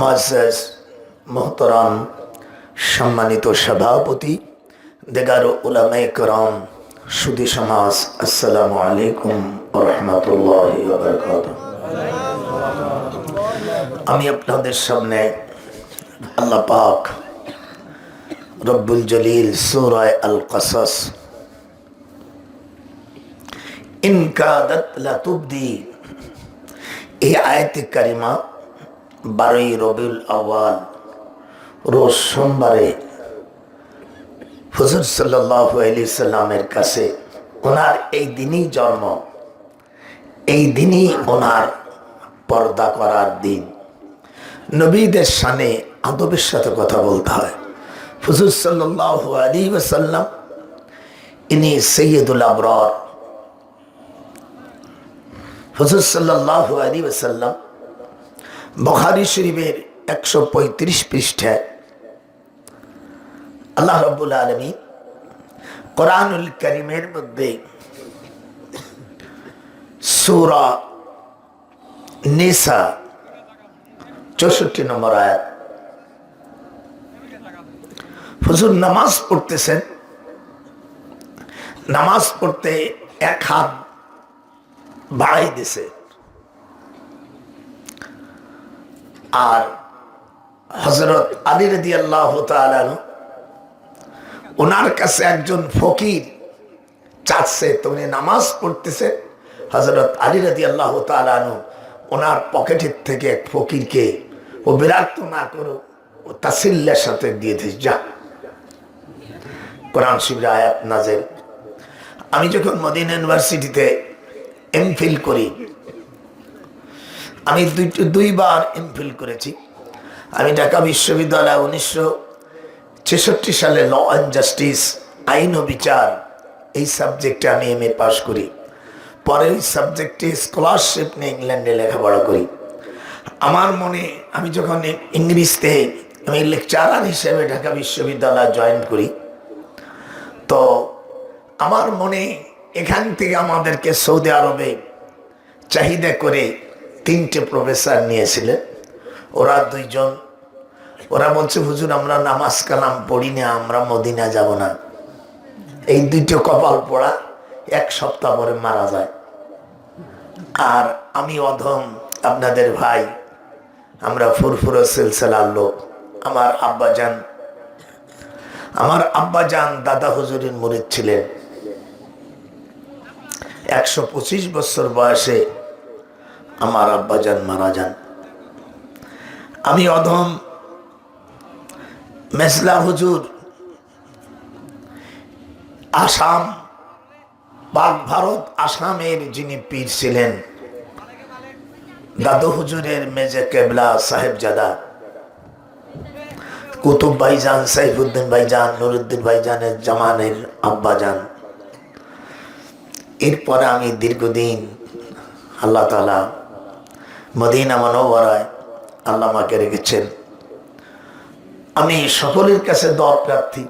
মাজাজ মোহতরাম সম্মানিত সভাপতি, দেগারো উলামায়ে করম, সুদী সমাজ, আসসালামু আলাইকুম রহমতুল্লাহ আমি আপনাদের সামনে আল্লাহ পাক রব্বুল জলিল সুরায় আল কসস ইনকাদাত লা তুবদি, এই আয়াতে কারিমা বারোই রবিউল আওয়াল রোজ সোমবারে হুজুর সাল্লাহ সাল্লামের কাছে ওনার এই দিনই জন্ম। এই দিনই ওনার পর্দা করার দিন। নবীদের সানে আদবের সাথে কথা বলতে হয়। হুজুর সাল্লাহ আলী ইনি সৈয়দুল আবরর। হুজুর সাল্লাহ আলী বখারি শরীফের একশো পঁয়ত্রিশ পৃষ্ঠায় আল্লাহ রব্বুল আলমী কোরআনুল করিমের মধ্যে সুরা নিসা চৌষট্টি নম্বর আয়াত। হুজুর নামাজ পড়তেছেন। নামাজ পড়তে এক হাত বাড়াই দিছে। আর হজরত আলী রদি আল্লাহ ওনার কাছে একজন ফকির চাচ্ছে তুমি নামাজ পড়তেছে। হজরত আলী রদি আল্লাহ তালানু ওনার পকেটের থেকে এক ফকিরকে, ও বিরাক্ত না করো, ও তাসিল্লার সাথে দিয়ে দিস যা। কোরআন শিবির আয়াত নাজেল আমি যখন মদিনা ইউনিভার্সিটিতে এমফিল করি আমি দুই দুইবার এমফিল করেছি। আমি ঢাকা বিশ্ববিদ্যালয় উনিশশো ছেষট্টি সালে ল অ্যান্ড জাস্টিস আইন ও বিচার এই সাবজেক্টে আমি এম এ পাশ করি। পরে ওই সাবজেক্টে স্কলারশিপ নিয়ে ইংল্যান্ডে লেখাপড়া করি। আমার মনে, আমি যখন ইংলিশতে আমি লেকচারার হিসেবে ঢাকা বিশ্ববিদ্যালয় জয়েন করি, তো আমার মনে এখান থেকে আমাদেরকে সৌদি আরবে চাহিদা করে তিনটে প্রফেসর নিয়েছিলেন। ওরা দুইজন। ওরা বলছে, হুজুর, আমরা নামাজ কালাম পড়ি না, আমরা মদিনা যাব না। এই দুইটো কপাল পড়া এক সপ্তাহ পরে মারা যায়। আর আমি অধম আপনাদের ভাই, আমরা ফুরফুরো সিলসিলার লোক, আমার আব্বাজান। আমার আব্বাজান দাদা হুজুরের মরিদ ছিলেন। একশো পঁচিশ বছর বয়সে আমার আব্বাজান মারা যান। আমি অধম মেসলা হুজুর, আসাম, পাক ভারত, আসামের যিনি পীর ছিলেন, দাদু হুজুরের মেজে কেবলা সাহেবজাদা, কুতুব ভাইজান, সাইফুদ্দিন ভাইজান, নুরুদ্দিন ভাইজানের জামানের আব্বাজান। এরপরে আমি দীর্ঘদিন আল্লাহ তালা মদিনা মনোবরায় আল্লাহ আমাকে রেখেছেন। আমি সকলের কাছে দর প্রার্থী।